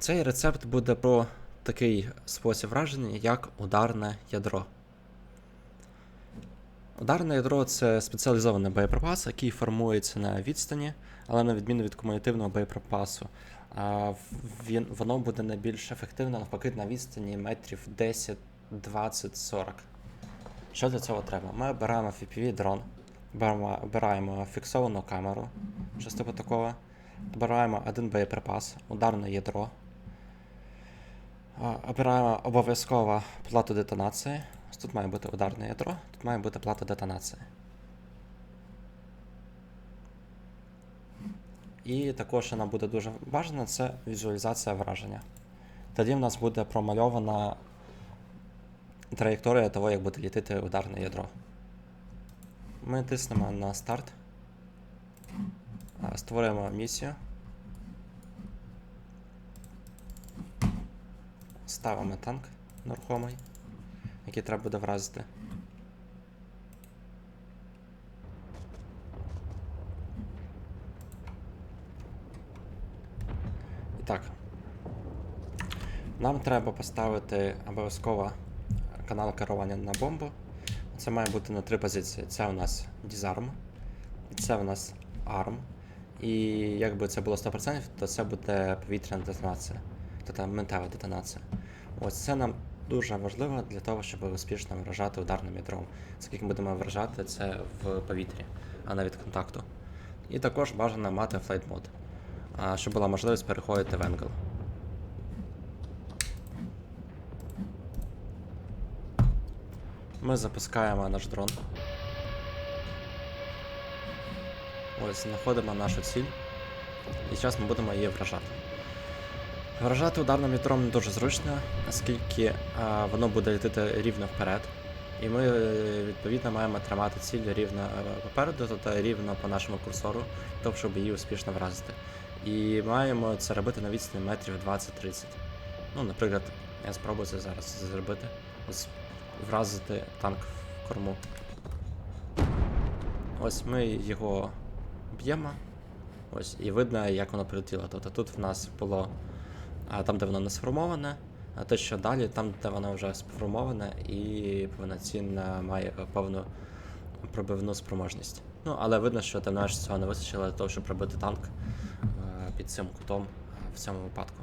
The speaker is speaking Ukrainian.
Цей рецепт буде про такий спосіб враження, як ударне ядро. Ударне ядро це спеціалізований боєприпас, який формується на відстані, але на відміну від кумулятивного боєприпасу. А він, воно буде найбільш ефективно навпаки на відстані метрів 10, 20, 40. Що для цього треба? Ми обираємо FPV дрон, беремо, обираємо фіксовану камеру, щось типу такого. Обираємо один боєприпас, ударне ядро. Обираємо обов'язково плату детонації. Тут має бути ударне ядро, тут має бути плата детонації. І також, що нам буде дуже важливо, це візуалізація враження. Тоді в нас буде промальована траєкторія того, як буде літити ударне ядро. Ми тиснемо на старт. Створюємо місію. Ставимо танк нерухомий, який треба буде вразити. І так. Нам треба поставити обов'язково канал керування на бомбу. Це має бути на три позиції. Це у нас Disarm, це у нас ARM. І якби це було 100%, то це буде повітряна детонація, тобто ментева детонація. Ось це нам дуже важливо для того, щоб успішно вражати ударним ядром. Скільки ми будемо вражати це в повітрі, а не від контакту. І також бажано мати флейт мод, щоб була можливість переходити в Angle. Ми запускаємо наш дрон. Ось, знаходимо нашу ціль. І зараз ми будемо її вражати. Вражати ударним вітром не дуже зручно, оскільки а, воно буде летіти рівно вперед. І ми, е, відповідно, маємо тримати ціль рівно е, попереду, тобто рівно по нашому курсору, тобто, щоб її успішно вразити. І маємо це робити на відстані метрів 20-30. Ну, наприклад, я спробую це зараз зробити. Ось вразити танк в корму. Ось ми його б'ємо. Ось, і видно, як воно прилетіло. Тобто тут в нас було там, де вона не сформоване, а те, що далі, там, де вона вже сформоване і повноцінна має повну пробивну спроможність. Ну, але видно, що ти наш цього не вистачило для того, щоб пробити танк е, під цим кутом в цьому випадку.